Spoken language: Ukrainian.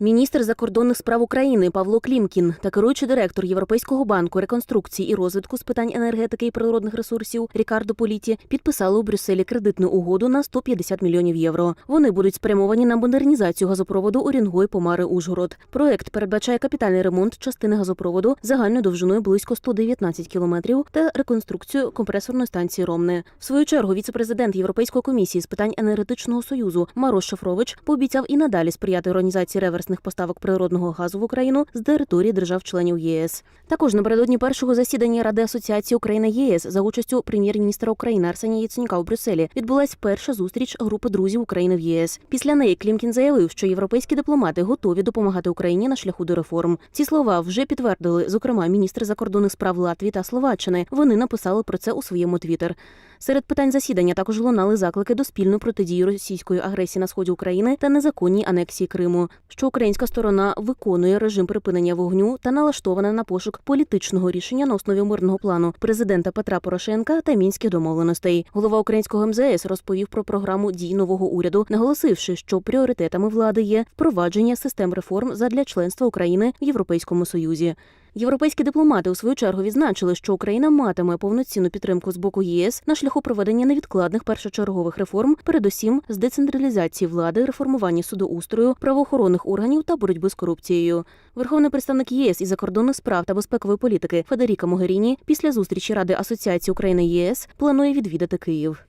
Міністр закордонних справ України Павло Клімкін та керуючий директор Європейського банку реконструкції і розвитку з питань енергетики і природних ресурсів Рікардо Політі підписали у Брюсселі кредитну угоду на 150 мільйонів євро. Вони будуть спрямовані на модернізацію газопроводу Орінгой Помари Ужгород. Проект передбачає капітальний ремонт частини газопроводу загальною довжиною близько 119 кілометрів та реконструкцію компресорної станції Ромне. В свою чергу віцепрезидент Європейської комісії з питань енергетичного союзу Марош Шафрович пообіцяв і надалі сприяти організації реверсних поставок природного газу в Україну з території держав-членів ЄС. Також напередодні першого засідання Ради асоціації України ЄС за участю прем'єр-міністра України Арсенія Яценюка у Брюсселі відбулась перша зустріч групи друзів України в ЄС. Після неї Клімкін заявив, що європейські дипломати готові допомагати Україні на шляху до реформ. Ці слова вже підтвердили, зокрема, міністри закордонних справ Латвії та Словаччини. Вони написали про це у своєму твіттер. Серед питань засідання також лунали заклики до спільної протидії російської агресії на сході України та незаконній анексії Криму, що українська сторона виконує режим припинення вогню та налаштована на пошук політичного рішення на основі мирного плану президента Петра Порошенка та мінських домовленостей. Голова українського МЗС розповів про програму дій нового уряду, наголосивши, що пріоритетами влади є впровадження систем реформ задля членства України в Європейському Союзі. Європейські дипломати у свою чергу відзначили, що Україна матиме повноцінну підтримку з боку єС на шляху проведення невідкладних першочергових реформ, передусім з децентралізації влади, реформування судоустрою, правоохоронних органів та боротьби з корупцією. Верховний представник ЄС із закордонних справ та безпекової політики Федеріка Могеріні після зустрічі Ради асоціації України ЄС планує відвідати Київ.